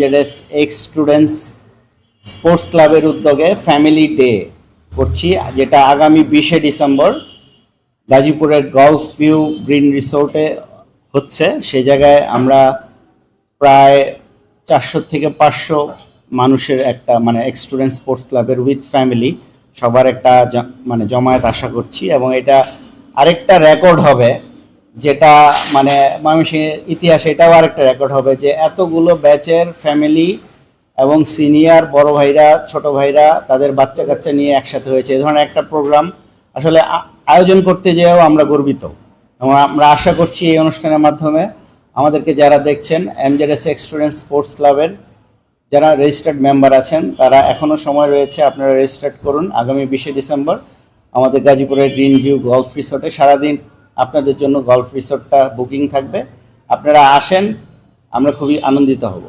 এমজেডএস x students sports ক্লাবের উদ্যোগে family day করছি, যেটা আগামী বিশে ডিসেম্বর গাজীপুরের গলফ ভিউ গ্রিন রিসোর্টে হচ্ছে। সেই জায়গায় আমরা প্রায় চারশো থেকে পাঁচশো মানুষের একটা মানে এক্স স্টুডেন্ট স্পোর্টস ক্লাবের উইথ ফ্যামিলি সবার একটা মানে জমায়েত আশা করছি এবং এটা আরেকটা রেকর্ড হবে। যেটা মানে মানুষের ইতিহাসে এটাও আরেকটা রেকর্ড হবে যে এতগুলো ব্যাচের ফ্যামিলি এবং সিনিয়র বড় ভাইরা, ছোট ভাইরা তাদের বাচ্চা কাচ্চা নিয়ে একসাথে হয়েছে। এ ধরনের একটা প্রোগ্রাম আসলে আয়োজন করতে যেও আমরা গর্বিত। এবং আমরা আশা করছি এই অনুষ্ঠানের মাধ্যমে আমাদেরকে যারা দেখছেন এমজেডএস এক্স স্টুডেন্ট স্পোর্টস ক্লাবের যারা রেজিস্টার্ড মেম্বার আছেন, তারা এখনও সময় রয়েছে আপনারা রেজিস্টার্ড করুন। আগামী বিশে ডিসেম্বর আমাদের গাজীপুরের গ্রিন ভিউ গলফ রিসোর্টে সারাদিন আপনাদের জন্য গল্ফ রিসোর্টটা বুকিং থাকবে। আপনারা আসেন আমরা খুবই আনন্দিত হব।